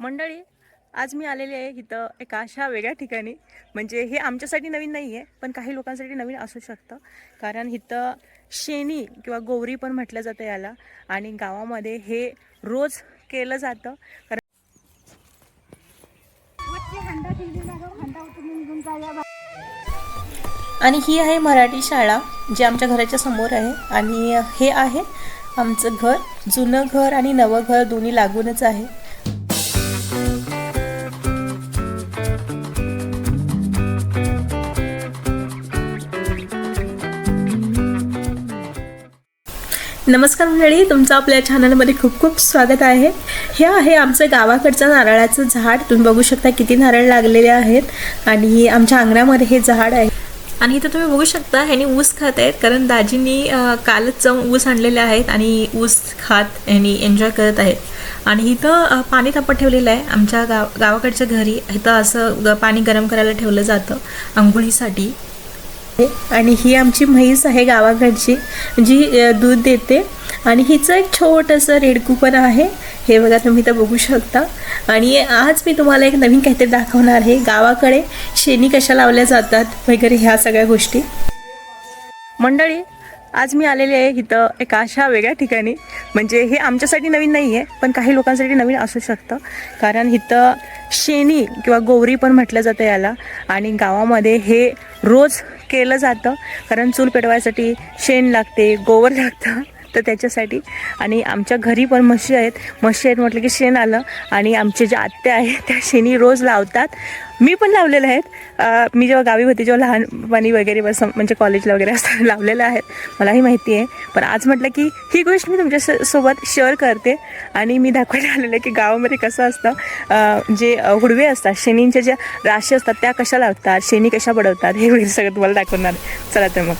मंडळी आज मी आलेली आहे इथं एका अशा वेगळ्या ठिकाणी. म्हणजे हे आमच्यासाठी नवीन नाही आहे पण काही लोकांसाठी नवीन असू शकतं. कारण इथं शेणी किंवा गोवरी पण म्हटलं जातं याला. आणि गावामध्ये हे रोज केलं जातं. कारण आणि ही आहे मराठी शाळा जी आमच्या घराच्या समोर आहे. आणि हे आहे आमचं घर. जुनं घर आणि नवं घर दोन्ही लागूनच आहे. नमस्कार मंडळी तुमचं आपल्या चॅनलमध्ये खूप खूप स्वागत आहे. हे आहे आमचं गावाकडचं नारळाचं झाड. तुम्ही बघू शकता किती नारळ लागलेले आहेत आणि आमच्या अंगणामध्ये हे झाड आहे. आणि इथं तुम्ही बघू शकता ह्यांनी ऊस खात आहेत कारण दाजींनी कालच जाऊन ऊस आणलेले आहेत आणि ऊस खात ह्यांनी एन्जॉय करत आहेत. आणि इथं पाणी तापत ठेवलेलं आहे आमच्या गाव गावाकडच्या घरी. इथं असं ग पाणी गरम करायला ठेवलं जातं आंघोळीसाठी आणि ही आमची म्हैस आहे गावाकडची जी दूध देते. आणि हिचं एक छोटंसं रेडकू पण आहे. हे बघा तुम्ही तर बघू शकता. आणि आज मी तुम्हाला एक नवीन काहीतरी दाखवणार आहे. गावाकडे शेणी कशा लावल्या जातात वगैरे ह्या सगळ्या गोष्टी. मंडळी आज मी आलेले आहे इथं एका अशा वेगळ्या ठिकाणी. म्हणजे हे आमच्यासाठी नवीन नाही आहे पण काही लोकांसाठी नवीन असू शकतं. कारण इथं शेणी किंवा गोवरी पण म्हटलं जातं याला. आणि गावामध्ये हे रोज केलं जातं. कारण चूल पेटवायसाठी शेण लागते गोवर लागतं. तर त्याच्यासाठी. आणि आमच्या घरी पण म्हशी आहेत. म्हशी आहेत म्हटलं की शेण आलं. आणि आमचे जे आत्या आहेत त्या शेणी रोज लावतात. मी पण लावलेल्या आहेत. मी जेव्हा गावी होती जेव्हा लहानपणी वगैरे बस म्हणजे कॉलेजला वगैरे असताना लावलेलं आहेत मलाही माहिती आहे. पण आज म्हटलं की ही गोष्ट मी तुमच्यासोबत शेअर करते. आणि मी दाखवायला आलेलं आहे की गावामध्ये कसं असतं जे हुडवे असतात शेणींच्या ज्या राशी असतात त्या कशा लावतात? शेणी कशा बडवतात? हे वगैरे सगळं तुम्हाला दाखवणार. चला तर मग.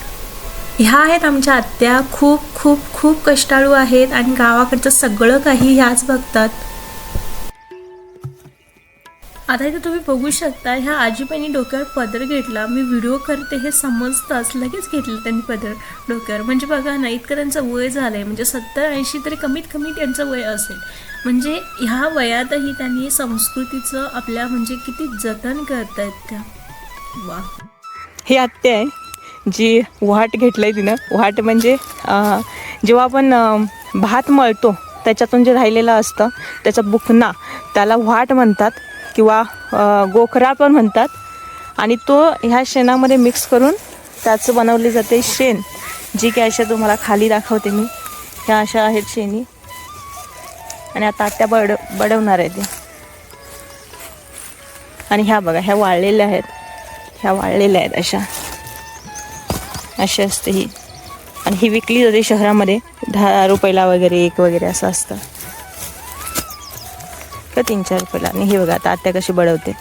ह्या आहेत आमच्या आत्या. खूप खूप खूप कष्टाळू आहेत आणि गावाकडचं सगळं काही ह्याच बघतात. आता इथे तुम्ही बघू शकता ह्या आजीबाईंनी डोक्यावर पदर घेतला. मी व्हिडिओ करते हे समजताच लगेच घेतलं त्यांनी पदर डोक्यावर. म्हणजे बघा ना इतकं त्यांचं वय झालं आहे म्हणजे सत्तर ऐंशी तरी कमीत कमी त्यांचं वय असेल. म्हणजे ह्या वयातही त्यांनी संस्कृतीचं आपल्या म्हणजे किती जतन करतायत त्या. वा हे आत्या आहे. जी वाट घेतलंय तिनं. वाट म्हणजे जेव्हा आपण भात मळतो त्याच्यातून जे राहिलेलं असतं त्याचा बुकना त्याला वाट म्हणतात किंवा गोखरा पण म्हणतात. आणि तो ह्या शेणामध्ये मिक्स करून त्याचं बनवले जाते शेण जी काय अशा तुम्हाला खाली दाखवते मी. ह्या अशा आहेत शेणी. आणि आता आत्या बड बडवणार आहे ते. आणि ह्या बघा ह्या वाळलेल्या आहेत. ह्या वाळलेल्या आहेत अशा. अशी असते ही. आणि ही विकली जाते शहरामध्ये. दहा रुपयाला वगैरे एक वगैरे असं असतं. का तीन चार रुपयाला. आणि हे बघा आता आत्या कशी बडवते.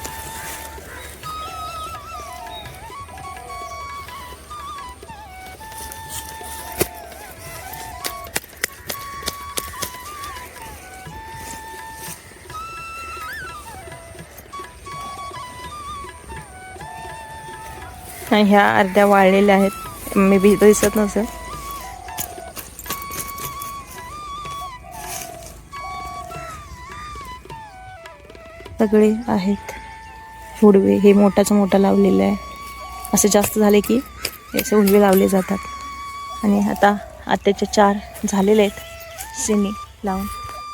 आणि ह्या अर्ध्या वाळलेल्या आहेत. मी बी दिसत नसेल. सगळे आहेत. हुडवे हे मोठाचं मोठा लावलेलं आहे. असे जास्त झाले की याचे उडवे लावले जातात. आणि आता आत्याचे चार झालेले आहेत. सिनी लावून.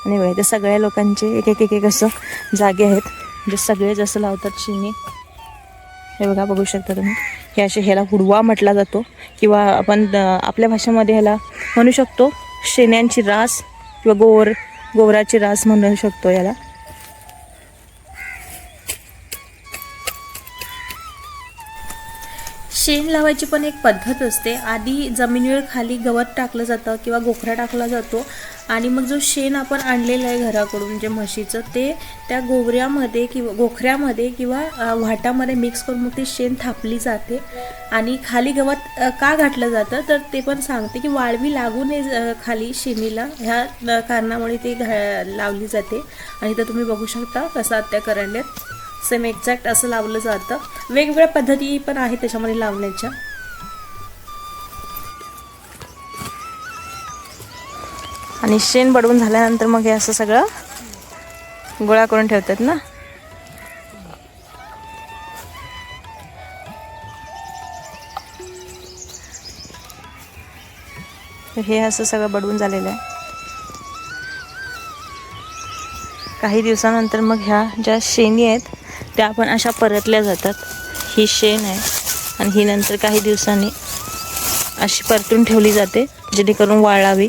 आणि वेळ ते सगळ्या लोकांचे एक एक एक एक असं जागे आहेत. जे सगळे जसं लावतात शिनी हे बघा बघू शकता तुम्ही. हे असे ह्याला हुडवा म्हटला जातो किंवा आपण आपल्या भाषेमध्ये ह्याला म्हणू शकतो शेण्यांची रास किंवा गोवर गोवराची रास म्हणू शकतो याला. शेण लावायची पण एक पद्धत असते. आधी जमिनीवर खाली गवत टाकलं जातं किंवा गोखरा टाकला जातो आणि मग जो शेण आपण आणलेलं आहे घराकडून म्हणजे म्हशीचं ते त्या गोवऱ्यामध्ये किंवा गोखऱ्यामध्ये किंवा वाटामध्ये मिक्स करून मग ते शेण थापली जाते. आणि खाली गवत का घातलं जातं? तर ते पण सांगते की वाळवी लागू नये खाली शेणीला. ह्या कारणामुळे ते घा लावली जाते. आणि तर तुम्ही बघू शकता कसं त्या करंड्यात सेम एक्झॅक्ट असं लावलं जातं. वेगवेगळ्या पद्धती पण आहेत त्याच्यामध्ये लावण्याच्या. आणि शेण बडवून झाल्यानंतर मग हे असं सगळं गोळा करून ठेवतात ना? हे असं सगळं बडवून झालेलं आहे. काही दिवसानंतर मग ह्या ज्या शेणी आहेत त्या पण अशा परतल्या जातात. ही शेण आहे आणि ही नंतर काही दिवसांनी अशी परतून ठेवली जाते जेणेकरून वाळावी.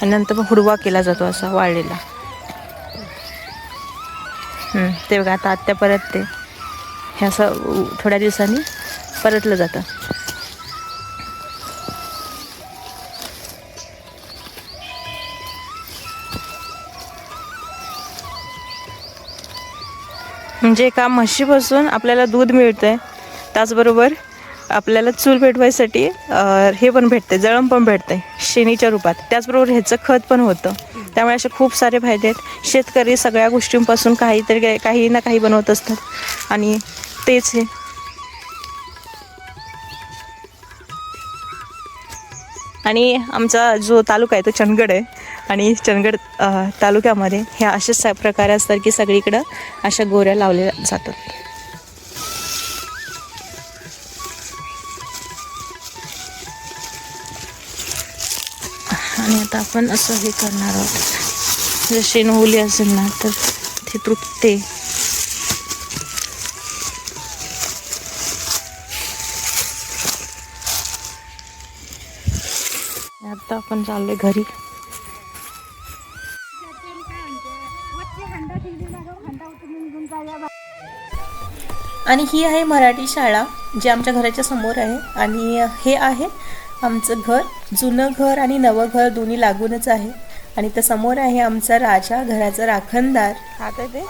आणि नंतर मग हुडवा केला जातो असा वाळलेला. ते बघा आता आत्या परत ते हे असं थोड्या दिवसांनी परतलं जातं. म्हणजे एका म्हशीपासून आपल्याला दूध मिळतं आहे त्याचबरोबर आपल्याला चूल पेटवायसाठी हे पण भेटते जळम पण भेटते शेणीच्या रूपात. त्याचबरोबर ह्याचं खत पण होतं. त्यामुळे असे खूप सारे फायदे आहेत. शेतकरी सगळ्या गोष्टींपासून काहीतरी काही ना काही बनवत असतात. आणि तेच हे. आणि आमचा जो तालुका आहे तो चंदगड आहे. आणि चंदगड तालुक्यामध्ये ह्या अशा स- प्रकारे असतात की सगळीकडं अशा गोऱ्या लावल्या जातात. आणि आता आपण असं हे करणार आहोत. जर शेण ओली असेल ना तर ते तृप्ते. आता आपण चाललोय घरी. आणि ही आहे मराठी शाळा जी आमच्या घराच्या समोर आहे. आणि हे आहे आमचं घर. जुनं घर आणि नवं घर दोन्ही लागूनच आहे. आणि त्या समोर आहे आमचा राजा घराचा राखणदार. आता ते